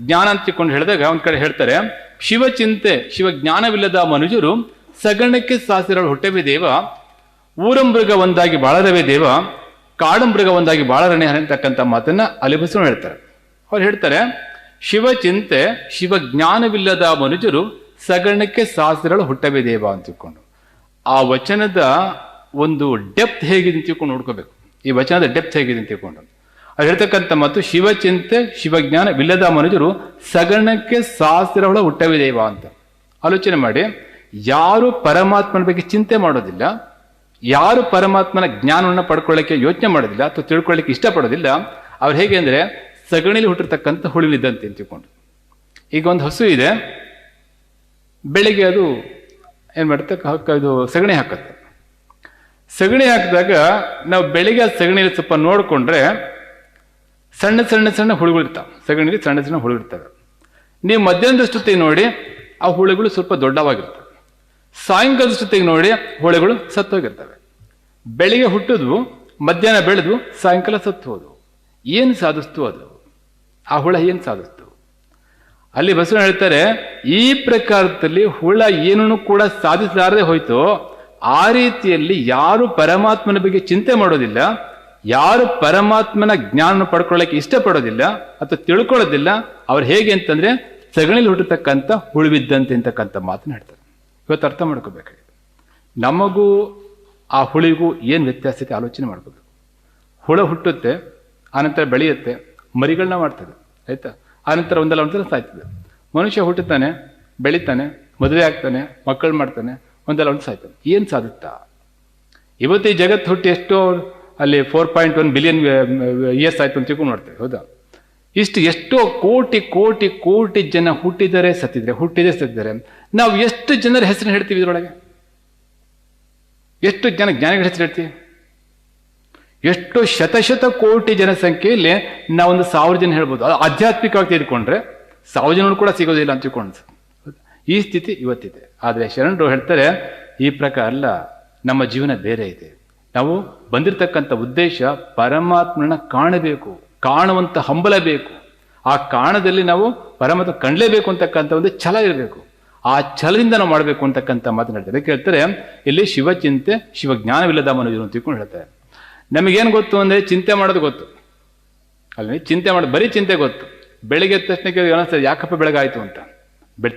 ಜ್ಞಾನ ಅಂತ ತಿಳ್ಕೊಂಡು ಹೇಳಿದಾಗ ಒಂದ್ ಕಡೆ ಹೇಳ್ತಾರೆ, ಶಿವಚಿಂತೆ ಶಿವ ಜ್ಞಾನವಿಲ್ಲದ ಮನುಜರು ಸಗಣಕ್ಕೆ ಸಾಸಿರಳು ಹುಟ್ಟವೇ ದೇವ ಊರಂಬೃಗ ಒಂದಾಗಿ ಬಾಳರವೇ ದೇವ ಕಾಡಂಬೃಗ ಒಂದಾಗಿ ಬಾಳರಣೆ ಅಂತಕ್ಕಂಥ ಮಾತನ್ನ ಅಲಿಬಸರು ಹೇಳ್ತಾರೆ. ಅವ್ರು ಹೇಳ್ತಾರೆ, ಶಿವಚಿಂತೆ ಶಿವ ಜ್ಞಾನವಿಲ್ಲದ ಮನುಜರು ಸಗಣಕ್ಕೆ ಸಾಸಿರಳು ಹುಟ್ಟವೇ ದೇವ ಅಂತ ತಿಳ್ಕೊಂಡು. ಆ ವಚನದ ಒಂದು ಡೆಪ್ತ್ ಹೇಗಿದೆ ಅಂತ ತಿಳ್ಕೊಂಡು ನೋಡ್ಕೋಬೇಕು. ಈ ವಚನದ ಡೆಪ್ತ್ ಹೇಗಿದೆ ಅಂತ ತಿಳ್ಕೊಂಡು. ಅದು ಹೇಳ್ತಕ್ಕಂಥ ಮತ್ತು ಶಿವಚಿಂತೆ, ಶಿವಜ್ಞಾನ, ವಿಲ್ಲದ ಮನುಜರು ಸಗಣಕ್ಕೆ ಸಾಸಿರವಳ ಹುಟ್ಟವೇ ದೈವ ಅಂತ. ಆಲೋಚನೆ ಮಾಡಿ, ಯಾರು ಪರಮಾತ್ಮನ ಬಗ್ಗೆ ಚಿಂತೆ ಮಾಡೋದಿಲ್ಲ, ಯಾರು ಪರಮಾತ್ಮನ ಜ್ಞಾನವನ್ನು ಪಡ್ಕೊಳ್ಳೋಕ್ಕೆ ಯೋಚನೆ ಮಾಡೋದಿಲ್ಲ ಅಥವಾ ತಿಳ್ಕೊಳ್ಳಿಕ್ಕೆ ಇಷ್ಟಪಡೋದಿಲ್ಲ, ಅವ್ರು ಹೇಗೆ ಅಂದರೆ ಸಗಣಿಲಿ ಹುಟ್ಟಿರ್ತಕ್ಕಂಥ ಹುಳಿಲಿದ್ದಂತೆ ತಿಳ್ಕೊಂಡು. ಈಗ ಒಂದು ಹಸು ಇದೆ, ಬೆಳಿಗ್ಗೆ ಅದು ಏನು ಮಾಡುತ್ತೆ ಹಕ್ಕ ಇದು ಸಗಣಿ ಹಾಕುತ್ತೆ. ಸಗಣಿ ಹಾಕಿದಾಗ ನಾವು ಬೆಳಿಗ್ಗೆ ಸಗಣಿಲಿ ಸ್ವಲ್ಪ ನೋಡಿಕೊಂಡ್ರೆ ಸಣ್ಣ ಸಣ್ಣ ಸಣ್ಣ ಹುಳುಗಳಿರ್ತಾವೆ. ಸಗಣಿಗೆ ಸಣ್ಣ ಸಣ್ಣ ಹುಳುಗಳಿರ್ತವೆ. ನೀವು ಮಧ್ಯಾಹ್ನದಷ್ಟೊತ್ತಿಗೆ ನೋಡಿ ಆ ಹುಳುಗಳು ಸ್ವಲ್ಪ ದೊಡ್ಡವಾಗಿರ್ತವೆ. ಸ್ಥಿತಿಗೆ ನೋಡಿ ಹುಳುಗಳು ಸತ್ತೋಗಿರ್ತವೆ. ಬೆಳಿಗ್ಗೆ ಹುಟ್ಟಿದ್ವು, ಮಧ್ಯಾಹ್ನ ಬೆಳೆದು ಸಾಯಂಕಾಲ ಸತ್ತು ಹೋದವು. ಏನು ಸಾಧಿಸ್ತು ಅದು? ಆ ಹುಳ ಏನು ಸಾಧಿಸ್ತು? ಅಲ್ಲಿ ಬಸವ ಹೇಳ್ತಾರೆ, ಈ ಪ್ರಕಾರದಲ್ಲಿ ಹುಳ ಏನನ್ನು ಕೂಡ ಸಾಧಿಸಲಾರದೆ ಹೋಯ್ತು, ಆ ರೀತಿಯಲ್ಲಿ ಯಾರು ಪರಮಾತ್ಮನ ಬಗ್ಗೆ ಚಿಂತೆ ಮಾಡೋದಿಲ್ಲ. ಯಾರು ಪರಮಾತ್ಮನ ಜ್ಞಾನ ಪಡ್ಕೊಳ್ಳೋಕೆ ಇಷ್ಟಪಡೋದಿಲ್ಲ ಅಥವಾ ತಿಳ್ಕೊಳ್ಳೋದಿಲ್ಲ, ಅವ್ರು ಹೇಗೆ ಅಂತಂದ್ರೆ ಸಗಣಿಲಿ ಹುಟ್ಟತಕ್ಕಂಥ ಹುಳುವಿದ್ದಂತೆ ಅಂತಕ್ಕಂಥ ಮಾತನ್ನ ಹೇಳ್ತಾರೆ. ಇವತ್ತು ಅರ್ಥ ಮಾಡ್ಕೋಬೇಕಾಗಿದೆ. ನಮಗೂ ಆ ಹುಳಿಗೂ ಏನು ವ್ಯತ್ಯಾಸ ಇದೆ ಆಲೋಚನೆ ಮಾಡ್ಬೋದು ಹುಳ ಹುಟ್ಟುತ್ತೆ, ಆನಂತರ ಬೆಳೆಯುತ್ತೆ ಮರಿಗಳನ್ನ ಮಾಡ್ತದೆ, ಆಯ್ತಾ? ಆನಂತರ ಒಂದಲ್ಲ ಒಂದಲ್ಲ ಸಾಯ್ತದೆ. ಮನುಷ್ಯ ಹುಟ್ಟುತ್ತಾನೆ, ಬೆಳಿತಾನೆ, ಮದುವೆ ಆಗ್ತಾನೆ, ಮಕ್ಕಳು ಮಾಡ್ತಾನೆ, ಒಂದಲ್ಲ ಒಂದು ಸಾಯ್ತಾನೆ ಏನು ಸಾಧುತ್ತ? ಇವತ್ತು ಈ ಜಗತ್ತು ಹುಟ್ಟಿ ಎಷ್ಟೋ ಅಲ್ಲಿ four point one billion years ಆಯ್ತು ಅಂತ ತಿಳ್ಕೊಂಡು ನೋಡ್ತೇವೆ, ಹೌದಾ? ಇಷ್ಟು ಎಷ್ಟೋ ಕೋಟಿ ಕೋಟಿ ಕೋಟಿ ಜನ ಹುಟ್ಟಿದರೆ ಸತ್ತಿದ್ರೆ ಹುಟ್ಟಿದರೆ ಸತ್ತಿದ್ದಾರೆ ನಾವು ಎಷ್ಟು ಜನರ ಹೆಸರು ಹೇಳ್ತೀವಿ ಇದರೊಳಗೆ? ಎಷ್ಟು ಜನ ಜ್ಞಾನಿಗಳ ಹೆಸರು ಹೇಳ್ತೀವಿ? ಎಷ್ಟು ಶತಶತ ಕೋಟಿ ಜನಸಂಖ್ಯೆಯಲ್ಲಿ ನಾವೊಂದು ಸಾವಿರ ಜನ ಹೇಳ್ಬೋದು. ಅದು ಆಧ್ಯಾತ್ಮಿಕವಾಗಿ ತೆಗೆದುಕೊಂಡ್ರೆ ಸಾವಿರ ಜನರು ಕೂಡ ಸಿಗೋದಿಲ್ಲ ಅಂತ ತಿಳ್ಕೊಂಡು. ಈ ಸ್ಥಿತಿ ಇವತ್ತಿದೆ. ಆದರೆ ಶರಣರು ಹೇಳ್ತಾರೆ, ಈ ಪ್ರಕಾರ ಅಲ್ಲ, ನಮ್ಮ ಜೀವನ ಬೇರೆ ಇದೆ. ನಾವು ಬಂದಿರತಕ್ಕಂಥ ಉದ್ದೇಶ ಪರಮಾತ್ಮನ ಕಾಣಬೇಕು ಕಾಣುವಂಥ ಹಂಬಲ ಬೇಕು. ಆ ಕಾಣದಲ್ಲಿ ನಾವು ಪರಮಾತ್ಮ ಕಂಡಲೇಬೇಕು ಅಂತಕ್ಕಂಥ ಒಂದು ಛಲ ಇರಬೇಕು. ಆ ಛಲದಿಂದ ನಾವು ಮಾಡಬೇಕು ಅಂತಕ್ಕಂಥ ಮಾತನಾಡ್ತಾರೆ ಹೇಳ್ತಾರೆ, ಇಲ್ಲಿ ಶಿವಚಿಂತೆ ಶಿವಜ್ಞಾನವಿಲ್ಲದ ಮನುಜರು ಅಂತ ತಿಳ್ಕೊಂಡು ಹೇಳ್ತಾರೆ. ನಮಗೇನು ಗೊತ್ತು ಅಂದರೆ ಚಿಂತೆ ಮಾಡೋದು ಗೊತ್ತು. ಅಲ್ಲಿ ಚಿಂತೆ ಮಾಡೋದು ಬರೀ ಚಿಂತೆ ಗೊತ್ತು. ಬೆಳಿಗ್ಗೆ ತಕ್ಷಣಕ್ಕೆ ಅನಿಸ್ತದೆ, ಯಾಕಪ್ಪ ಬೆಳಗಾಯಿತು ಅಂತ.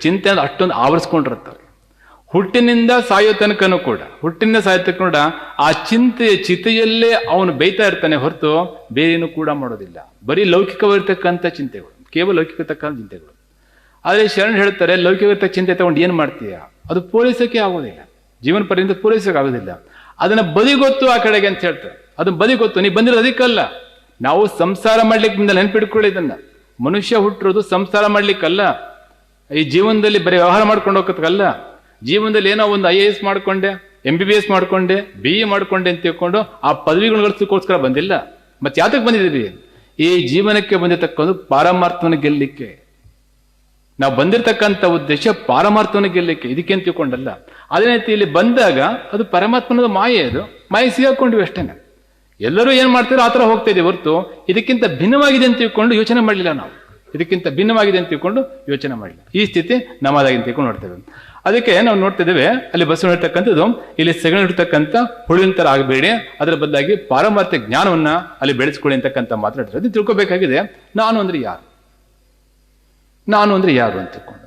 ಚಿಂತೆ ಅಂದ್ರೆ ಅಷ್ಟೊಂದು ಆವರಿಸ್ಕೊಂಡಿರ್ತಾರೆ ಹುಟ್ಟಿನಿಂದ ಸಾಯೋ ತನಕನೂ ಕೂಡ, ಹುಟ್ಟಿನಿಂದ ಸಾಯೋ ಕೂಡ ಆ ಚಿಂತೆಯ ಚಿತೆಯಲ್ಲೇ ಅವನು ಬೈತಾ ಇರ್ತಾನೆ ಹೊರತು ಬೇರೇನು ಕೂಡ ಮಾಡೋದಿಲ್ಲ. ಬರೀ ಲೌಕಿಕವಾಗಿರ್ತಕ್ಕಂಥ ಚಿಂತೆಗಳು, ಕೇವಲ ಲೌಕಿಕತಕ್ಕಂಥ ಚಿಂತೆಗಳು. ಆದರೆ ಶರಣ್ ಹೇಳ್ತಾರೆ ಲೌಕಿಕವಾಗಿರ್ತಕ್ಕ ಚಿಂತೆ ತಗೊಂಡು ಏನು ಮಾಡ್ತೀಯ? ಅದು ಪೂರೈಸೋಕೆ ಆಗೋದಿಲ್ಲ. ಜೀವನ ಪರ್ಯಂತ ಪೂರೈಸೋಕೆ ಆಗೋದಿಲ್ಲ. ಅದನ್ನು ಬದಿ ಗೊತ್ತು ಆ ಕಡೆಗೆ ಅಂತ ಹೇಳ್ತಾರೆ. ಅದನ್ನ ಬದಿಗೊತ್ತು ನೀ ಬಂದಿರೋದು ಅದಕ್ಕಲ್ಲ. ನಾವು ಸಂಸಾರ ಮಾಡ್ಲಿಕ್ಕೆ ಮುಂದೆ ನೆನ್ಪಿಟ್ಕೊಳ್ಳಿ ಇದನ್ನ. ಮನುಷ್ಯ ಹುಟ್ಟಿರೋದು ಸಂಸಾರ ಮಾಡ್ಲಿಕ್ಕಲ್ಲ. ಈ ಜೀವನದಲ್ಲಿ ಬರೀ ವ್ಯವಹಾರ ಮಾಡ್ಕೊಂಡು ಹೋಗೋದಕ್ಕಲ್ಲ ಜೀವನದಲ್ಲಿ ಏನೋ ಒಂದು ಐ ಎ ಎಸ್ ಮಾಡಿಕೊಂಡೆ ಎಂ ಬಿ ಬಿ ಎಸ್ ಮಾಡಿಕೊಂಡೆ ಬಿ ಎ ಮಾಡಿಕೊಂಡೆ ಅಂತ ತಿಳ್ಕೊಂಡು ಆ ಪದವಿಗಳು ಗಳಿಸೋಕ್ಕೋಸ್ಕರ ಬಂದಿಲ್ಲ. ಮತ್ತೆ ಯಾತಕ್ಕೆ ಬಂದಿದ್ದೀವಿ ಈ ಜೀವನಕ್ಕೆ ಬಂದಿರತಕ್ಕಂಥ ಪಾರಮಾರ್ಥವನ್ನು ಗೆಲ್ಲಲಿಕ್ಕೆ ನಾವು ಬಂದಿರತಕ್ಕಂಥ ಉದ್ದೇಶ ಪಾರಮಾರ್ಥವನ್ನು ಗೆಲ್ಲಲಿಕ್ಕೆ ಇದಕ್ಕೆ ಅಂತ ತಿಳ್ಕೊಂಡಲ್ಲ. ಅದೇ ರೀತಿ ಇಲ್ಲಿ ಬಂದಾಗ ಅದು ಪರಮಾತ್ಮನದ ಮಾಯೆ ಅದು. ಮಾಯೆ ಸಿಗಾಕೊಂಡಿವಿ ಅಷ್ಟೇನೆ. ಎಲ್ಲರೂ ಏನು ಮಾಡ್ತಾರೋ ಆ ಥರ ಹೋಗ್ತಾ ಇದೆ ಹೊರತು ಇದಕ್ಕಿಂತ ಭಿನ್ನವಾಗಿದೆ ಅಂತ ತಿಳ್ಕೊಂಡು ಯೋಚನೆ ಮಾಡಲಿಲ್ಲ ನಾವು. ಇದಕ್ಕಿಂತ ಭಿನ್ನವಾಗಿದೆ ಅಂತ ತಿಳ್ಕೊಂಡು ಯೋಚನೆ ಮಾಡಲಿಲ್ಲ. ಈ ಸ್ಥಿತಿ ನಮ್ಮದಾಗಿ ಅಂತ ತಿಳ್ಕೊಂಡು ನೋಡ್ತೇವೆ. ಅದಕ್ಕೆ ನಾವು ನೋಡ್ತಿದ್ದೇವೆ, ಅಲ್ಲಿ ಬಸವನ ಇರ್ತಕ್ಕಂಥದ್ದು, ಇಲ್ಲಿ ಸೆಗಣಿ ಇರ್ತಕ್ಕಂಥ ಹುಳುವಿನ ಥರ ಆಗಬೇಡಿ. ಅದರ ಬದಲಾಗಿ ಪಾರಂಪರ್ಯ ಜ್ಞಾನವನ್ನ ಅಲ್ಲಿ ಬೆಳೆಸ್ಕೊಳ್ಳಿ ಅಂತಕ್ಕಂಥ ಮಾತನಾಡ್ತಾರೆ. ಅದು ತಿಳ್ಕೊಬೇಕಾಗಿದೆ, ನಾನು ಅಂದ್ರೆ ಯಾರು? ನಾನು ಅಂದ್ರೆ ಯಾರು ಅಂತ ತಿಳ್ಕೊಂಡು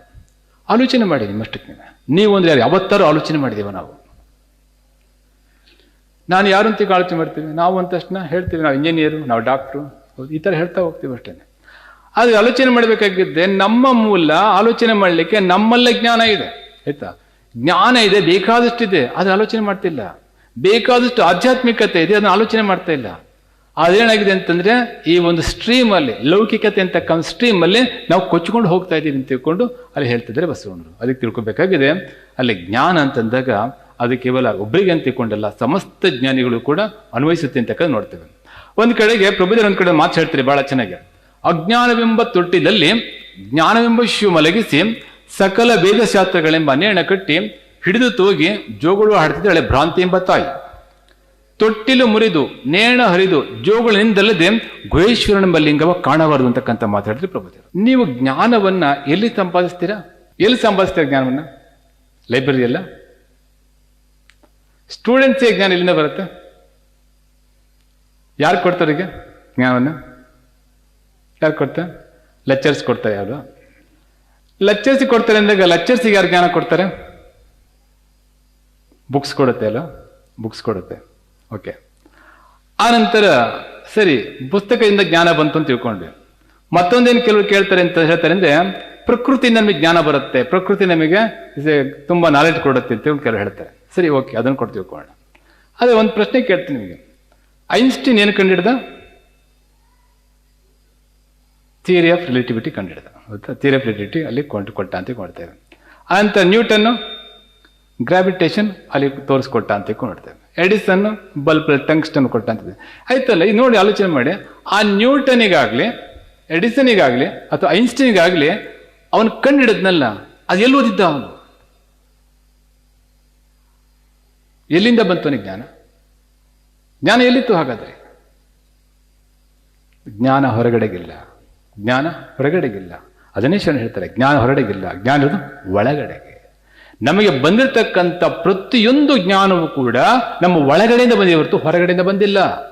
ಆಲೋಚನೆ ಮಾಡಿ ನಿಮ್ಮಷ್ಟಕ್ಕೆ ನೀವು. ಅಂದ್ರೆ ಯಾರು? ಯಾವತ್ತಾರು ಆಲೋಚನೆ ಮಾಡಿದ್ದೇವೆ ನಾವು. ನಾನು ಯಾರು ಅಂತ ಆಲೋಚನೆ ಮಾಡ್ತೀವಿ? ನಾವು ಅಂತ ತಕ್ಷಣ ಹೇಳ್ತೀವಿ, ನಾವು ಇಂಜಿನಿಯರು, ನಾವು ಡಾಕ್ಟ್ರು ಈ ಥರ ಹೇಳ್ತಾ ಹೋಗ್ತೀವಿ ಅಷ್ಟೇ. ಆದರೆ ಆಲೋಚನೆ ಮಾಡಬೇಕಾಗಿದ್ದೆ, ನಮ್ಮ ಮೂಲ ಆಲೋಚನೆ ಮಾಡಲಿಕ್ಕೆ ನಮ್ಮಲ್ಲೇ ಜ್ಞಾನ ಇದೆ. ಆಯ್ತಾ? ಜ್ಞಾನ ಇದೆ ಬೇಕಾದಷ್ಟಿದೆ ಅದನ್ನ ಆಲೋಚನೆ ಮಾಡ್ತಿಲ್ಲ. ಬೇಕಾದಷ್ಟು ಆಧ್ಯಾತ್ಮಿಕತೆ ಇದೆ, ಅದನ್ನ ಆಲೋಚನೆ ಮಾಡ್ತಾ ಇಲ್ಲ. ಅದೇನಾಗಿದೆ ಅಂತಂದ್ರೆ, ಈ ಒಂದು ಸ್ಟ್ರೀಮ್ ಅಲ್ಲಿ, ಲೌಕಿಕತೆ ಅಂತಕ್ಕಂಥ ಸ್ಟ್ರೀಮ್ ಅಲ್ಲಿ ನಾವು ಕೊಚ್ಕೊಂಡು ಹೋಗ್ತಾ ಇದ್ದೀವಿ ಅಂತ ತಿಳ್ಕೊಂಡು ಅಲ್ಲಿ ಹೇಳ್ತಿದ್ದಾರೆ ಬಸವಣ್ಣರು. ಅದಕ್ಕೆ ತಿಳ್ಕೊಬೇಕಾಗಿದೆ, ಅಲ್ಲಿ ಜ್ಞಾನ ಅಂತಂದಾಗ, ಅದು ಕೇವಲ ಒಬ್ಬರಿಗೆ ಅಂತ ತಿಳ್ಕೊಂಡಲ್ಲ, ಸಮಸ್ತ ಜ್ಞಾನಿಗಳು ಕೂಡ ಅನ್ವಯಿಸುತ್ತೆ ಅಂತಕ್ಕಂಥ ನೋಡ್ತೇವೆ. ಒಂದು ಕಡೆಗೆ ಪ್ರಭುದೇವ್ ಒಂದು ಕಡೆ ಮಾತು ಹೇಳ್ತಾರೆ, ಬಹಳ ಚೆನ್ನಾಗಿ. ಅಜ್ಞಾನವೆಂಬ ತೊಟ್ಟಿದಲ್ಲಿ ಜ್ಞಾನವೆಂಬ ಶಿವ ಮಲಗಿಸಿ ಸಕಲ ವೇದಶಾಸ್ತ್ರಗಳೆಂಬ ನೇಣ ಕಟ್ಟಿ ಹಿಡಿದು ತೂಗಿ ಜೋಗುಳು ಹಾಡ್ತಿದ್ದಾಳೆ ಭ್ರಾಂತಿ ಎಂಬ ತಾಯಿ. ತೊಟ್ಟಿಲು ಮುರಿದು, ನೇಣ ಹರಿದು ಜೋಗಳಿಂದಲ್ಲದೆ ಗುಹೇಶ್ವರನೆಂಬ ಲಿಂಗವ ಕಾಣಬಾರದು ಅಂತಕ್ಕಂಥ ಮಾತಾಡಿದ್ರೆ ಪ್ರಭುದೇವರು. ನೀವು ಜ್ಞಾನವನ್ನ ಎಲ್ಲಿ ಸಂಪಾದಿಸ್ತೀರಾ? ಎಲ್ಲಿ ಸಂಪಾದಿಸ್ತೀರಾ ಜ್ಞಾನವನ್ನ? ಲೈಬ್ರರಿ ಎಲ್ಲ ಸ್ಟೂಡೆಂಟ್ಸಿಗೆ ಜ್ಞಾನ ಎಲ್ಲಿಂದ ಬರುತ್ತೆ? ಯಾರು ಕೊಡ್ತಾರೆ ಈಗ ಜ್ಞಾನವನ್ನು? ಯಾರು ಕೊಡ್ತಾರೆ ಲೆಕ್ಚರ್ಸ್ ಕೊಡ್ತಾರೆ ಯಾರು? ಲೆಕ್ಚರ್ಸಿಗೆ ಕೊಡ್ತಾರೆ ಅಂದಾಗ ಲೆಕ್ಚರ್ಸಿಗೆ ಯಾರು ಜ್ಞಾನ ಕೊಡ್ತಾರೆ? ಬುಕ್ಸ್ ಕೊಡುತ್ತೆ ಅಲ್ಲ? ಬುಕ್ಸ್ ಕೊಡುತ್ತೆ. ಓಕೆ ಆನಂತರ ನಂತರ, ಸರಿ, ಪುಸ್ತಕದಿಂದ ಜ್ಞಾನ ಬಂತು ಅಂತ ತಿಳ್ಕೊಂಡ್ವಿ. ಮತ್ತೊಂದೇನು ಕೆಲವರು ಕೇಳ್ತಾರೆ ಅಂತ ಹೇಳ್ತಾರೆ ಅಂದ್ರೆ ಪ್ರಕೃತಿ ನಮಗೆ ಜ್ಞಾನ ಬರುತ್ತೆ. ಪ್ರಕೃತಿ ನಮಗೆ ತುಂಬಾ ನಾಲೆಡ್ಜ್ ಕೊಡುತ್ತೆ ಅಂತ ಕೆಲವರು ಹೇಳ್ತಾರೆ. ಸರಿ ಓಕೆ ಅದನ್ನು ಕೊಟ್ಟು ತಿಳ್ಕೊಳ್ಳೋಣ. ಅದೇ ಒಂದು ಪ್ರಶ್ನೆ ಕೇಳ್ತೀನಿ ನಿಮಗೆ. ಐನ್ಸ್ಟೀನ್ ಏನು ಕಂಡಿಡ್ದ? ಥಿಯರಿ ಆಫ್ ರಿಲೇಟಿವಿಟಿ ಕಂಡಿಡ್ದ. ಹೌದಾ? ಥಿಯರಿ ಅಲ್ಲಿ ಕೊಂಡು ಕೊಟ್ಟ ಅಂತ ಕೊಡ್ತೇವೆ ಅಂತ ನ್ಯೂಟನ್ನು ಗ್ರಾವಿಟೇಷನ್ ಅಲ್ಲಿ ತೋರಿಸ್ಕೊಟ್ಟ ಅಂತ ಕೊಡ್ತೇವೆ ಎಡಿಸನ್ ಬಲ್ಬ್ ಟಂಗ್ಸ್ಟನ್ ಕೊಟ್ಟ ಅಂತ ಆಯ್ತಲ್ಲ, ಇದು ನೋಡಿ ಆಲೋಚನೆ ಮಾಡಿ. ಆ ನ್ಯೂಟನಿಗಾಗ್ಲಿ ಎಡಿಸನಿಗಾಗ್ಲಿ ಅಥವಾ ಐನ್ಸ್ಟೀನ್ಗಾಗ್ಲಿ ಅವನು ಕಂಡಿಡಿದ್ನಲ್ಲ, ಅದು ಎಲ್ಲಿ ಓದಿದ್ದ ಅವನು? ಎಲ್ಲಿಂದ ಬಂತು ಅವನಿಗೆ ಜ್ಞಾನ? ಜ್ಞಾನ ಎಲ್ಲಿತ್ತು ಹಾಗಾದ್ರೆ? ಜ್ಞಾನ ಹೊರಗಡೆಗಿಲ್ಲ. ಜ್ಞಾನ ಹೊರಗಡೆಗಿಲ್ಲ. ಅದನ್ನೇ ಶರಣ ಹೇಳ್ತಾರೆ, ಜ್ಞಾನ ಹೊರಡೆಗಿಲ್ಲ. ಜ್ಞಾನ ಇರೋದು ಒಳಗಡೆಗೆ. ನಮಗೆ ಬಂದಿರತಕ್ಕಂಥ ಪ್ರತಿಯೊಂದು ಜ್ಞಾನವೂ ಕೂಡ ನಮ್ಮ ಒಳಗಡೆಯಿಂದ ಬಂದಿದೆ ಹೊರತು ಹೊರಗಡೆಯಿಂದ ಬಂದಿಲ್ಲ.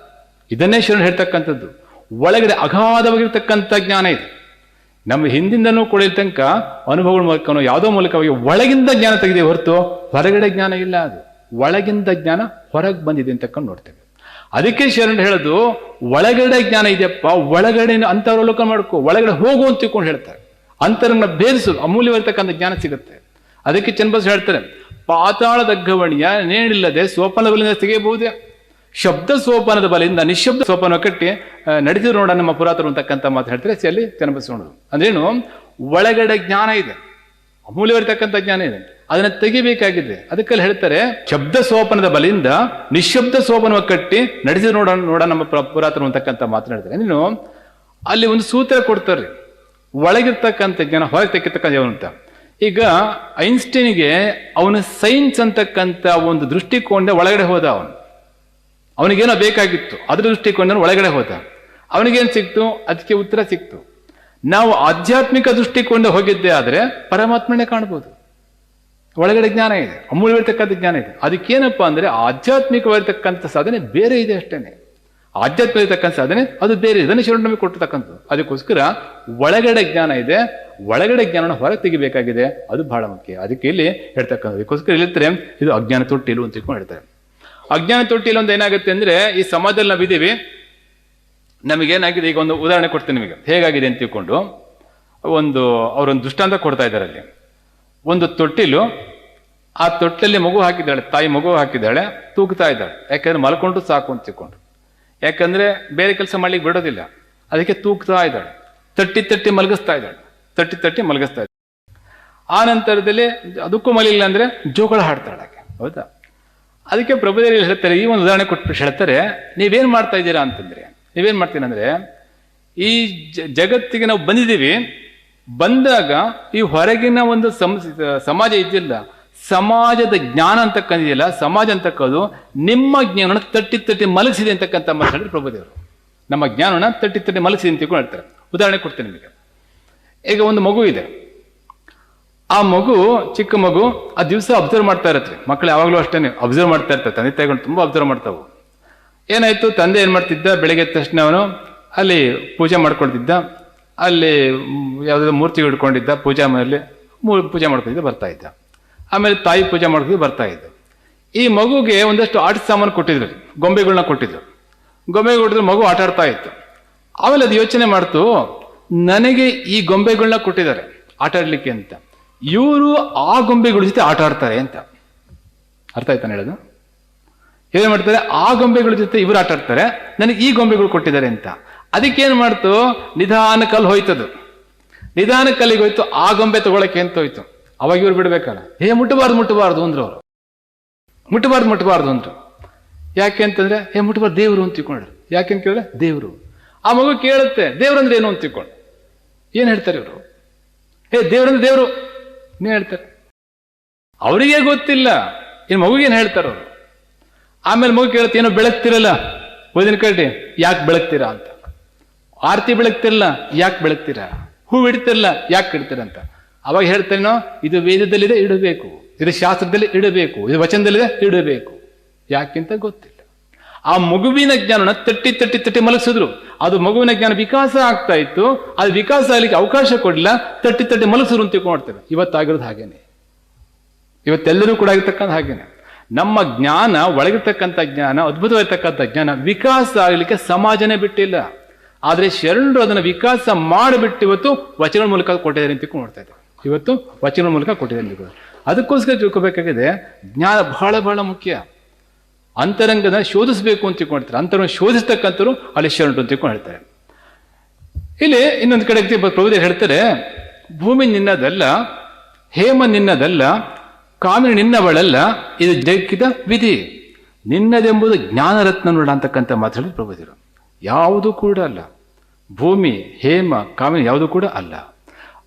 ಇದನ್ನೇ ಶರಣ ಹೇಳ್ತಕ್ಕಂಥದ್ದು. ಒಳಗಡೆ ಅಗಾಧವಾಗಿರ್ತಕ್ಕಂಥ ಜ್ಞಾನ ಇದೆ. ನಮ್ಮ ಹಿಂದಿಂದನೂ ಕೂಡ ತನಕ ಅನುಭವಗಳ ಮೂಲಕನೋ ಯಾವುದೋ ಮೂಲಕವಾಗಿ ಒಳಗಿಂದ ಜ್ಞಾನ ತೆಗೆದೇ ಹೊರತು ಹೊರಗಡೆ ಜ್ಞಾನ ಇಲ್ಲ ಅದು. ಒಳಗಿಂದ ಜ್ಞಾನ ಹೊರಗೆ ಬಂದಿದೆ ಅಂತಕ್ಕಂಡು ನೋಡ್ತೇವೆ. ಅದಕ್ಕೆ ಶರಣ ಹೇಳೋದು, ಒಳಗಡೆ ಜ್ಞಾನ ಇದೆಯಪ್ಪ ಒಳಗಡೆ ಲೋಕ ಮಾಡ್ಕೋ, ಒಳಗಡೆ ಹೋಗು ಅಂತ ತಿಳ್ಕೊಂಡು ಹೇಳ್ತಾರೆ. ಅಂತರನ್ನ ಭೇದಿಸೋದು ಅಮೂಲ್ಯವಾಗಿರ್ತಕ್ಕಂಥ ಜ್ಞಾನ ಸಿಗುತ್ತೆ. ಅದಕ್ಕೆ ಚನ್ನಬಸ್ ಹೇಳ್ತಾರೆ ಪಾತಾಳದ ಗವಣಿಯ ನೇಣಿಲ್ಲದೆ ಸೋಪಾನದ ಬಲಿಂದ ತೆಗೆಯಬಹುದೇ? ಶಬ್ದ ಸೋಪನದ ಬಲಿಂದ ನಿಶಬ್ದ ಸೋಪನ ಕಟ್ಟಿ ನಡೆಸಿದ್ರು ನೋಡ ನಮ್ಮ ಪುರಾತನ ಅಂತಕ್ಕಂಥ ಮಾತು ಹೇಳ್ತಾರೆ ಅಲ್ಲಿ ಚನ್ನಬಸ್ ನೋಡೋದು ಅಂದ್ರೇನು, ಒಳಗಡೆ ಜ್ಞಾನ ಇದೆ, ಅಮೂಲ್ಯವಾಗಿರ್ತಕ್ಕಂಥ ಜ್ಞಾನ ಇದೆ, ಅದನ್ನ ತೆಗಿಬೇಕಾಗಿದೆ. ಅದಕ್ಕೆಲ್ಲ ಹೇಳ್ತಾರೆ, ಶಬ್ದ ಸೋಪನದ ಬಲಿಂದ ನಿಶಬ್ದ ಸೋಪನ ಕಟ್ಟಿ ನಡೆಸಿ ನೋಡ ನೋಡ ನಮ್ಮ ಪ್ರ- ಪುರಾತನ ಅಂತಕ್ಕಂಥ ಮಾತನಾಡ್ತಾರೆ ನೀನು ಅಲ್ಲಿ ಒಂದು ಸೂತ್ರ ಕೊಡ್ತಾರೆ ಒಳಗಿರ್ತಕ್ಕಂಥ ಜ್ಞಾನ, ಹೊರಗೆ ತೆಗಿತಕ್ಕಂಥ ಅಂತ. ಈಗ ಐನ್ಸ್ಟೈನ್ಗೆ ಅವನ ಸೈನ್ಸ್ ಅಂತಕ್ಕಂಥ ಒಂದು ದೃಷ್ಟಿಕೋನ ಒಳಗಡೆ ಹೋದ ಅವನು. ಅವನಿಗೇನೋ ಬೇಕಾಗಿತ್ತು, ಅದರ ದೃಷ್ಟಿಕೋನ ಒಳಗಡೆ ಹೋದ. ಅವನಿಗೇನು ಸಿಕ್ತು? ಅದಕ್ಕೆ ಉತ್ತರ ಸಿಕ್ತು. ನಾವು ಆಧ್ಯಾತ್ಮಿಕ ದೃಷ್ಟಿಕೋನ ಹೋಗಿದ್ದೆ ಆದರೆ ಪರಮಾತ್ಮನೇ ಕಾಣ್ಬೋದು. ಒಳಗಡೆ ಜ್ಞಾನ ಇದೆ, ಅಮೂಲ್ಯವಿರ್ತಕ್ಕಂಥ ಜ್ಞಾನ ಇದೆ. ಅದಕ್ಕೇನಪ್ಪ ಅಂದರೆ ಆಧ್ಯಾತ್ಮಿಕವಾಗಿರ್ತಕ್ಕಂಥ ಸಾಧನೆ ಬೇರೆ ಇದೆ ಅಷ್ಟೇನೆ. ಆಧ್ಯಾತ್ಮಿಕ ಇರತಕ್ಕಂಥ ಸಾಧನೆ, ಅದು ಬೇರೆ ಇದನ್ನು ಶರಣ ನಮಗೆ ಕೊಟ್ಟಿರ್ತಕ್ಕಂಥದ್ದು. ಅದಕ್ಕೋಸ್ಕರ ಒಳಗಡೆ ಜ್ಞಾನ ಇದೆ, ಒಳಗಡೆ ಜ್ಞಾನನ ಹೊರಗೆ ತೆಗಿಬೇಕಾಗಿದೆ, ಅದು ಬಹಳ ಮುಖ್ಯ. ಅದಕ್ಕೆ ಇಲ್ಲಿ ಹೇಳ್ತಕ್ಕಂಥ ಅದಕ್ಕೋಸ್ಕರ ಹೇಳ್ತಾರೆ, ಇದು ಅಜ್ಞಾನ ತೊಟ್ಟಿಲು ಅಂತ ತಿಳ್ಕೊಂಡು ಹೇಳ್ತಾರೆ. ಅಜ್ಞಾನ ತೊಟ್ಟಿಲು ಒಂದು ಏನಾಗುತ್ತೆ ಅಂದ್ರೆ, ಈ ಸಮಾಜದಲ್ಲಿ ನಾವಿದ್ದೀವಿ, ನಮಗೇನಾಗಿದೆ, ಈಗ ಒಂದು ಉದಾಹರಣೆ ಕೊಡ್ತೀನಿ ನಿಮಗೆ. ಹೇಗಾಗಿದೆ ಅಂತ ತಿಳ್ಕೊಂಡು, ಒಂದು ಅವರೊಂದು ದೃಷ್ಟಾಂತ ಕೊಡ್ತಾ ಇದ್ದಾರೆ ಅಲ್ಲಿ. ಒಂದು ತೊಟ್ಟಿಲು, ಆ ತೊಟ್ಟಲ್ಲಿ ಮಗು ಹಾಕಿದ್ದಾಳೆ, ತಾಯಿ ಮಗು ಹಾಕಿದ್ದಾಳೆ, ತೂಗ್ತಾ ಇದ್ದಾಳೆ. ಯಾಕಂದ್ರೆ ಮಲ್ಕೊಂಡು ಸಾಕು ಅಂತ ತಿಳ್ಕೊಂಡು. ಯಾಕಂದ್ರೆ ಬೇರೆ ಕೆಲಸ ಮಾಡ್ಲಿಕ್ಕೆ ಬಿಡೋದಿಲ್ಲ. ಅದಕ್ಕೆ ತೂಕ್ತಾ ಇದ್ದಾಳೆ. ತಟ್ಟಿ ತಟ್ಟಿ ಮಲಗಿಸ್ತಾ ಇದ್ದಾಳೆ. ತಟ್ಟಿ ತಟ್ಟಿ ಮಲಗಿಸ್ತಾ ಇದ್ದಾಳೆ. ಆ ನಂತರದಲ್ಲಿ ಅದಕ್ಕೂ ಮಲಿಲ್ಲ ಅಂದರೆ ಜೋಗಳ ಹಾಡ್ತಾಳೆ ಹೌದಾ? ಅದಕ್ಕೆ ಪ್ರಭುದೇವಿ ಹೇಳ್ತಾರೆ, ಈ ಒಂದು ಉದಾಹರಣೆ ಕೊಟ್ಟು ಹೇಳ್ತಾರೆ, ನೀವೇನು ಮಾಡ್ತಾ ಇದ್ದೀರಾ ಅಂತಂದ್ರೆ, ನೀವೇನ್ ಮಾಡ್ತೀನಿ ಅಂದ್ರೆ, ಈ ಜಗತ್ತಿಗೆ ನಾವು ಬಂದಿದ್ದೀವಿ, ಬಂದಾಗ ಈ ಹೊರಗಿನ ಒಂದು ಸಮ- ಸಮಾಜ ಇದ್ದಿಲ್ಲ. ಸಮಾಜದ ಜ್ಞಾನ ಅಂತಕ್ಕಂದಿಲ್ಲ ಸಮಾಜ ಅಂತಕ್ಕದು ನಿಮ್ಮ ಜ್ಞಾನವನ್ನು ತಟ್ಟಿ ತಟ್ಟಿ ಮಲಗಿಸಿದೆ ಅಂತಕ್ಕಂಥ ಮಾತಾಡಿದ್ರು ಪ್ರಭುದೇವರು. ನಮ್ಮ ಜ್ಞಾನನ ತಟ್ಟಿ ತಟ್ಟಿ ಮಲಗಿಸಿದೆ ಅಂತ ಹೇಳ್ತಾರೆ. ಉದಾಹರಣೆ ಕೊಡ್ತೇನೆ ನಿಮಗೆ. ಈಗ ಒಂದು ಮಗು ಇದೆ. ಆ ಮಗು, ಚಿಕ್ಕ ಮಗು, ಆ ದಿವಸ ಅಬ್ಸರ್ವ್ ಮಾಡ್ತಾ ಇರತ್ತೆ. ಮಕ್ಕಳು ಯಾವಾಗಲೂ ಅಷ್ಟೇ ಅಬ್ಸರ್ವ್ ಮಾಡ್ತಾ ಇರ್ತಾರೆ. ತಂದೆ ತಾಯಿಗಳು ತುಂಬ ಅಬ್ಸರ್ವ್ ಮಾಡ್ತಾವು. ಏನಾಯ್ತು? ತಂದೆ ಏನು ಮಾಡ್ತಿದ್ದ? ಬೆಳಗ್ಗೆ ತಕ್ಷಣ ಅವನು ಅಲ್ಲಿ ಪೂಜೆ ಮಾಡ್ಕೊಳ್ತಿದ್ದ ಅಲ್ಲಿ ಯಾವುದಾದ್ರು ಮೂರ್ತಿ ಹಿಡ್ಕೊಂಡಿದ್ದ ಪೂಜಾ ಮನೆಯಲ್ಲಿ ಪೂಜೆ ಮಾಡ್ಕೊಂಡಿದ್ದ, ಬರ್ತಾ ಇದ್ದ. ಆಮೇಲೆ ತಾಯಿ ಪೂಜೆ ಮಾಡೋದಕ್ಕೆ ಬರ್ತಾ ಇದ್ದು. ಈ ಮಗುಗೆ ಒಂದಷ್ಟು ಆಟ ಸಾಮಾನು ಕೊಟ್ಟಿದ್ರು. ಗೊಂಬೆಗಳನ್ನ ಕೊಟ್ಟಿದ್ರು. ಗೊಂಬೆ ಕೊಟ್ಟಿದ್ರು ಮಗು ಆಟ ಆಡ್ತಾ ಇತ್ತು. ಆಮೇಲೆ ಅದು ಯೋಚನೆ ಮಾಡ್ತು, ನನಗೆ ಈ ಗೊಂಬೆಗಳನ್ನ ಕೊಟ್ಟಿದ್ದಾರೆ ಆಟ ಆಡ್ಲಿಕ್ಕೆ ಅಂತ. ಇವರು ಆ ಗೊಂಬೆಗಳ ಜೊತೆ ಆಟ ಆಡ್ತಾರೆ ಅಂತ. ಅರ್ಥ ಆಯ್ತಾನೆ ಹೇಳೋದು? ಏನ್ ಮಾಡ್ತಾರೆ? ಆ ಗೊಂಬೆಗಳ ಜೊತೆ ಇವರು ಆಟ ಆಡ್ತಾರೆ, ನನಗೆ ಈ ಗೊಂಬೆಗಳು ಕೊಟ್ಟಿದ್ದಾರೆ ಅಂತ. ಅದಕ್ಕೇನ್ ಮಾಡ್ತು? ನಿಧಾನ ಕಲ್ ಹೋಯ್ತದು. ನಿಧಾನ ಕಲ್ಲಿಗೆ ಹೋಯ್ತು, ಆ ಗೊಂಬೆ ತಗೊಳಕ್ಕೆ ಅಂತ ಹೋಯ್ತು. ಅವಾಗ ಇವ್ರು ಬಿಡಬೇಕಲ್ಲ? ಹೇ ಮುಟ್ಟಬಾರ್ದು ಮುಟ್ಟಬಾರ್ದು ಅಂದ್ರು ಅವರು. ಮುಟ್ಟಬಾರ್ದು ಮುಟ್ಟಬಾರ್ದು ಅಂದ್ರು. ಯಾಕೆ ಅಂತಂದ್ರೆ ಹೇ ಮುಟ್ಟಬಾರ್ದು, ದೇವರು ಅಂತ ತಿಳ್ಕೊಂಡ್ರು. ಯಾಕೆ ಅಂತ ಕೇಳಿದ್ರೆ, ದೇವರು. ಆ ಮಗು ಕೇಳುತ್ತೆ ದೇವ್ರಂದ್ರೆ ಏನು ಅಂತ ತಿಳ್ಕೊಂಡು. ಏನು ಹೇಳ್ತಾರೆ ಇವರು? ಹೇ ದೇವ್ರಂದ್ರೆ ದೇವರು. ನೀನು ಹೇಳ್ತಾರೆ? ಅವರಿಗೆ ಗೊತ್ತಿಲ್ಲ. ಇನ್ನು ಮಗುಗೇನು ಹೇಳ್ತಾರೆ ಅವರು? ಆಮೇಲೆ ಮಗು ಕೇಳುತ್ತೆ, ಏನೋ ಬೆಳಗ್ತಿರಲ್ಲ. ಓದಿನ ಕಡ್ಡಿ ಯಾಕೆ ಬೆಳಗ್ತೀರಾ ಅಂತ. ಆರತಿ ಬೆಳಗ್ತಿರಲ್ಲ, ಯಾಕೆ ಬೆಳಗ್ತೀರಾ. ಹೂ ಇಡ್ತಿರಲ್ಲ ಯಾಕೆ ಇಡ್ತೀರ ಅಂತ. ಅವಾಗ ಹೇಳ್ತೇನೋ ಇದು ವೇದದಲ್ಲಿದೆ, ಇಡಬೇಕು. ಇದು ಶಾಸ್ತ್ರದಲ್ಲಿ ಇಡಬೇಕು. ಇದು ವಚನದಲ್ಲಿದೆ, ಇಡಬೇಕು. ಯಾಕೆಂತ ಗೊತ್ತಿಲ್ಲ. ಆ ಮಗುವಿನ ಜ್ಞಾನನ ತಟ್ಟಿ ತಟ್ಟಿ ತಟ್ಟಿ ಮಲಗಿಸಿದ್ರು. ಅದು ಮಗುವಿನ ಜ್ಞಾನ ವಿಕಾಸ ಆಗ್ತಾ ಇತ್ತು. ಅದು ವಿಕಾಸ ಆಗಲಿಕ್ಕೆ ಅವಕಾಶ ಕೊಡಲಿಲ್ಲ. ತಟ್ಟಿ ತಟ್ಟಿ ಮಲಸರು ಅಂತ ತಿಳ್ಕೊಂಡ್ತೇವೆ ಇವತ್ತಾಗಿರೋದು ಹಾಗೇನೆ. ಇವತ್ತೆಲ್ಲರೂ ಕೂಡ ಆಗಿರ್ತಕ್ಕಂಥ ಹಾಗೇನೆ. ನಮ್ಮ ಜ್ಞಾನ, ಒಳಗಿರ್ತಕ್ಕಂಥ ಜ್ಞಾನ, ಅದ್ಭುತವಾಗಿರ್ತಕ್ಕಂಥ ಜ್ಞಾನ ವಿಕಾಸ ಆಗಲಿಕ್ಕೆ ಸಮಾಜನೇ ಬಿಟ್ಟಿಲ್ಲ. ಆದರೆ ಶರಣರು ಅದನ್ನು ವಿಕಾಸ ಮಾಡಿಬಿಟ್ಟು ಇವತ್ತು ವಚನಗಳ ಮೂಲಕ ಕೊಟ್ಟಿದ್ದಾರೆ ಅಂತ ನೋಡ್ತಾ ಇದ್ದಾರೆ. ಇವತ್ತು ವಚನ ಮೂಲಕ ತಿಳ್ಕೊಂಡು. ಅದಕ್ಕೋಸ್ಕರ ತಿಳ್ಕೋಬೇಕಾಗಿದೆ, ಜ್ಞಾನ ಬಹಳ ಬಹಳ ಮುಖ್ಯ. ಅಂತರಂಗದ ಶೋಧಿಸಬೇಕು ಅಂತ ತಿಳ್ಕೊಂಡಿರ್ತಾರೆ. ಅಂತರಂಗ ಶೋಧಿಸ್ತಕ್ಕಂಥವ್ರು ಅಲ್ಲಿ ಶರಣರು ಅಂತ ಹೇಳ್ತಾರೆ. ಇಲ್ಲಿ ಇನ್ನೊಂದು ಕಡೆ ಪ್ರಭುದೇವ್ ಹೇಳ್ತಾರೆ, ಭೂಮಿ ನಿನ್ನದಲ್ಲ, ಹೇಮ ನಿನ್ನದಲ್ಲ, ಕಾಮಿನಿ ನಿನ್ನವಳಲ್ಲ, ಇದು ಜಗ್ಗಿದ ವಿಧಿ. ನಿನ್ನದೆಂಬುದು ಜ್ಞಾನರತ್ನ ನೋಡ ಅಂತಕ್ಕಂಥ ಮಾತು ಹೇಳಿದ್ರು ಪ್ರಭುದೇವರು ಯಾವುದೂ ಕೂಡ ಅಲ್ಲ. ಭೂಮಿ, ಹೇಮ, ಕಾಮಿನಿ ಯಾವುದೂ ಕೂಡ ಅಲ್ಲ.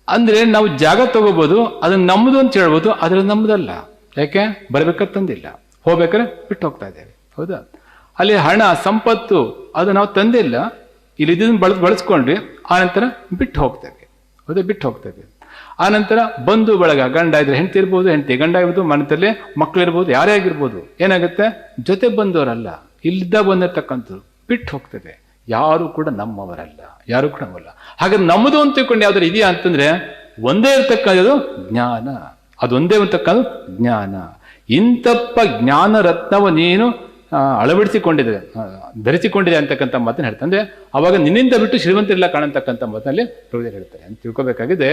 ಅಂದ್ರೆ ನಾವು ಜಾಗ ತಗೋಬಹುದು ಅದು ನಮ್ಮದು ಅಂತ ಹೇಳ್ಬೋದು ಅದ್ರ ನಮ್ಮದಲ್ಲ ಯಾಕೆ? ಬರ್ಬೇಕಂತಂದಿಲ್ಲ. ಹೋಗ್ಬೇಕಾದ್ರೆ ಬಿಟ್ಟು ಹೋಗ್ತಾ ಇದ್ದೇವೆ. ಹೌದಾ? ಅಲ್ಲಿ ಹಣ, ಸಂಪತ್ತು, ಅದು ನಾವು ತಂದಿಲ್ಲ. ಇಲ್ಲಿ ಇದನ್ನು ಬಳಸ್, ಬಳಸ್ಕೊಂಡ್ವಿ ಆನಂತರ ಬಿಟ್ಟು ಹೋಗ್ತೇವೆ. ಹೌದಾ? ಬಿಟ್ಟು ಹೋಗ್ತೇವೆ. ಆನಂತರ ಬಂಧು ಬಳಗ, ಗಂಡ ಇದ್ರೆ ಹೆಂಡತಿ ಇರ್ಬೋದು, ಹೆಂಡತಿ ಗಂಡ ಇರ್ಬೋದು ಮನೆಯಲ್ಲಿ ಮಕ್ಕಳು ಇರ್ಬೋದು, ಯಾರೇ ಆಗಿರ್ಬೋದು, ಏನಾಗುತ್ತೆ? ಜೊತೆ ಬಂದವರಲ್ಲ. ಇಲ್ಲಿದ್ದ ಬಂದಿರತಕ್ಕಂಥದ್ದು ಬಿಟ್ಟು ಹೋಗ್ತೇವೆ. ಯಾರು ಕೂಡ ನಮ್ಮವರಲ್ಲ, ಯಾರು ಕೂಡ ನಮ್ಮಲ್ಲ ಹಾಗಾದ್ರೆ ನಮ್ಮದು ಅಂತ ತಿಳ್ಕೊಂಡು ಯಾವ್ದಾದ್ರು ಇದೆಯಾ ಅಂತಂದ್ರೆ ಒಂದೇ ಇರ್ತಕ್ಕಂಥದ್ದು ಜ್ಞಾನ. ಅದೊಂದೇ ಅಂತಕ್ಕಂಥ ಜ್ಞಾನ. ಇಂತಪ್ಪ ಜ್ಞಾನ ರತ್ನವ ನೀನು ಅಳವಡಿಸಿಕೊಂಡಿದೆ ಧರಿಸಿಕೊಂಡಿದೆ ಅಂತಕ್ಕಂಥ ಮಾತನ್ನು ಹೇಳ್ತಾರೆ. ಅಂದ್ರೆ ಅವಾಗ ನಿನ್ನಿಂದ ಬಿಟ್ಟು ಶ್ರೀಮಂತರಿಲ್ಲ ಕಾಣತಕ್ಕಂಥ ಮಾತಲ್ಲಿ ಪ್ರಭುದೇವರು ಹೇಳ್ತಾರೆ. ಅಂತ ತಿಳ್ಕೊಬೇಕಾಗಿದೆ.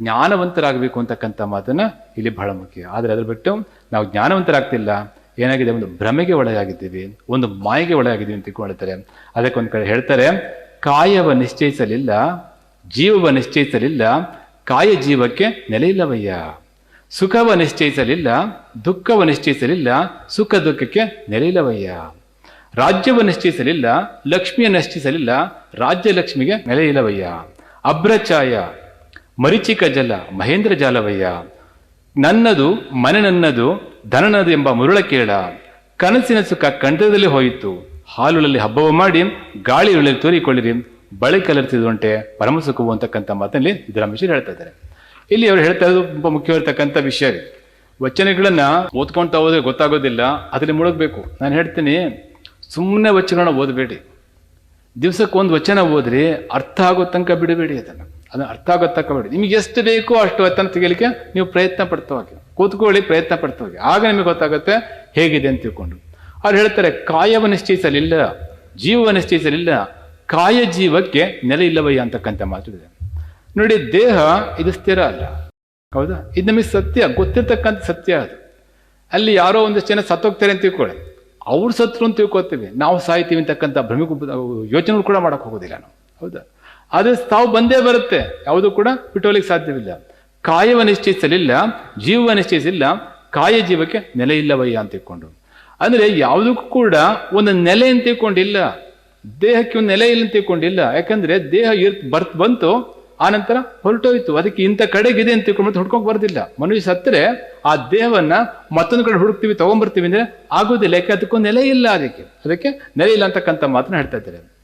ಜ್ಞಾನವಂತರಾಗಬೇಕು ಅಂತಕ್ಕಂಥ ಮಾತನ್ನು ಇಲ್ಲಿ ಬಹಳ ಮುಖ್ಯ. ಆದರೆ ಅದ್ರ ಬಿಟ್ಟು ನಾವು ಜ್ಞಾನವಂತರಾಗ್ತಿಲ್ಲ. ಏನಾಗಿದೆ? ಒಂದು ಭ್ರಮೆಗೆ ಒಳಗಾಗಿದ್ದೀವಿ, ಒಂದು ಮಾಯೆಗೆ ಒಳಗಾಗಿದ್ದೀವಿ ಅಂತ ತಿಳ್ಕೊಳ್ತಾರೆ. ಅದಕ್ಕೊಂದು ಕಡೆ ಹೇಳ್ತಾರೆ, ಕಾಯವ ನಿಶ್ಚಯಿಸಲಿಲ್ಲ, ಜೀವವ ನಿಶ್ಚಯಿಸಲಿಲ್ಲ, ಕಾಯ ಜೀವಕ್ಕೆ ನೆಲೆಯಿಲ್ಲವಯ್ಯ ಸುಖವ ನಿಶ್ಚಯಿಸಲಿಲ್ಲ, ದುಃಖವ ನಿಶ್ಚಯಿಸಲಿಲ್ಲ, ಸುಖ ದುಃಖಕ್ಕೆ ನೆಲೆಯಿಲ್ಲವಯ್ಯ ರಾಜ್ಯವ ನಿಶ್ಚಯಿಸಲಿಲ್ಲ, ಲಕ್ಷ್ಮಿಯ ನಿಶ್ಚಯಿಸಲಿಲ್ಲ, ರಾಜ್ಯ ಲಕ್ಷ್ಮಿಗೆ ನೆಲೆಯಿಲ್ಲವಯ್ಯ ಅಭ್ರಚಾಯ ಮರಿಚಿಕ ಜಲ, ಮಹೇಂದ್ರ ಜಾಲವಯ್ಯ. ನನ್ನದು ಮನೆ ನನ್ನದು ಧನನದು ಎಂಬ ಮುರುಳ ಕೇಳ. ಕನಸಿನ ಸುಖ ಕಂಠದಲ್ಲಿ ಹೋಯಿತು. ಹಾಲುಳಲ್ಲಿ ಹಬ್ಬವ ಮಾಡಿ ಗಾಳಿಯುಳಲ್ಲಿ ತೋರಿಕೊಳ್ಳಿರಿ. ಬಳಿ ಕಲರ್ತಿದ್ದುಂಟೆ ಪರಮ ಸುಖವು ಅಂತಕ್ಕಂಥ ಮಾತಲ್ಲಿ ಸಿದ್ದರಾಮೇಶ್ವರ ಹೇಳ್ತಾ ಇದ್ದಾರೆ. ಇಲ್ಲಿ ಅವರು ಹೇಳ್ತಾ ಇರೋದು ತುಂಬ ಮುಖ್ಯವಾಗಿರ್ತಕ್ಕಂಥ ವಿಷಯ ವಚನಗಳನ್ನ ಓದ್ಕೊಂತ ಹೋದ್ರೆ ಗೊತ್ತಾಗೋದಿಲ್ಲ, ಅದರಲ್ಲಿ ಮುಳುಗಬೇಕು. ನಾನು ಹೇಳ್ತೀನಿ ಸುಮ್ಮನೆ ವಚನಗಳನ್ನ ಓದಬೇಡಿ. ದಿವ್ಸಕ್ಕೆ ಒಂದು ವಚನ ಓದ್ರಿ, ಅರ್ಥ ಆಗೋ ತನಕ ಬಿಡಬೇಡಿ ಅದನ್ನು. ಅದನ್ನು ಅರ್ಥ ಆಗೋ ತನಕ ಬಿಡಿ ನಿಮ್ಗೆ ಎಷ್ಟು ಬೇಕೋ ಅಷ್ಟು ವಚನ ತೆಗಿಲಿಕ್ಕೆ ನೀವು ಪ್ರಯತ್ನ ಪಡ್ತಾ ಹೋಗಿ. ಕೂತ್ಕೊಳ್ಳಿ, ಪ್ರಯತ್ನ ಪಡ್ತಾ ಆಗ ನಿಮಗೆ ಗೊತ್ತಾಗುತ್ತೆ ಹೇಗಿದೆ ಅಂತ ತಿಳ್ಕೊಂಡು. ಅವ್ರು ಹೇಳ್ತಾರೆ, ಕಾಯವ ನಿಶ್ಚಯಿಸಲಿಲ್ಲ, ಜೀವವ ನಿಶ್ಚಯಿಸಲಿಲ್ಲ, ಕಾಯ ಜೀವಕ್ಕೆ ನೆಲೆ ಇಲ್ಲವಯ್ಯ ಅಂತಕ್ಕಂಥ ಇದೆ. ನೋಡಿ, ದೇಹ ಇದು ಸ್ಥಿರ ಅಲ್ಲ. ಹೌದಾ? ಇದು ನಮಗೆ ಸತ್ಯ, ಗೊತ್ತಿರ್ತಕ್ಕಂಥ ಸತ್ಯ ಅದು. ಅಲ್ಲಿ ಯಾರೋ ಒಂದಷ್ಟು ಜನ ಸತ್ತೋಗ್ತಾರೆ ಅಂತ ತಿಳ್ಕೊಳ್ಳಿ. ಅವ್ರು ಸತ್ರು ಅಂತ ತಿಳ್ಕೊತೀವಿ ನಾವು ಸಾಯ್ತೀವಿ ಅಂತಕ್ಕಂಥ ಭ್ರಮೆ ಯೋಚನೆಗಳು ಕೂಡ ಮಾಡೋಕ್ಕೆ ಹೋಗೋದಿಲ್ಲ ನಾವು. ಹೌದಾ? ಆದರೆ ತಾವು ಬಂದೇ ಬರುತ್ತೆ. ಯಾವುದು ಕೂಡ ಬಿಟ್ಟೋಲಿಕ್ಕೆ ಸಾಧ್ಯವಿಲ್ಲ. ಕಾಯವ ನಿಶ್ಚಯಿಸಲಿಲ್ಲ, ಜೀವ ನಿಶ್ಚಯಿಸಿಲ್ಲ ಕಾಯ ಜೀವಕ್ಕೆ ನೆಲೆ ಇಲ್ಲವಯ್ಯ ಅಂತ ತಿಳ್ಕೊಂಡು ಅಂದ್ರೆ ಯಾವುದಕ್ಕೂ ಕೂಡ ಒಂದು ನೆಲೆ ಅಂತ ತಿಳ್ಕೊಂಡಿಲ್ಲ ದೇಹಕ್ಕೆ ಒಂದು ನೆಲೆ ಇಲ್ಲ ಅಂತ ತಿಳ್ಕೊಂಡಿಲ್ಲ ಯಾಕಂದ್ರೆ ದೇಹ ಇರ್ ಬರ್ತ್ ಬಂತು ಆನಂತರ ಹೊರಟೋಯ್ತು. ಅದಕ್ಕೆ ಇಂಥ ಕಡೆಗಿದೆ ಅಂತ ತಿಳ್ಕೊಂಡು ಹುಡ್ಕೊಂಡ್ ಬರೋದಿಲ್ಲ. ಮನುಷ್ಯ ಸತ್ತರೆ ಆ ದೇಹವನ್ನ ಮತ್ತೊಂದು ಕಡೆ ಹುಡುಕ್ತೀವಿ ತಗೊಂಡ್ಬರ್ತೀವಿ ಅಂದ್ರೆ ಆಗೋದಿಲ್ಲ. ಯಾಕೆ? ಅದಕ್ಕೊಂದು ನೆಲೆ ಇಲ್ಲ ಅದಕ್ಕೆ. ಅದಕ್ಕೆ ನೆಲೆ ಇಲ್ಲ ಅಂತಕ್ಕಂಥ ಮಾತನ್ನ ಹೇಳ್ತಾ ಇದ್ದಾರೆ.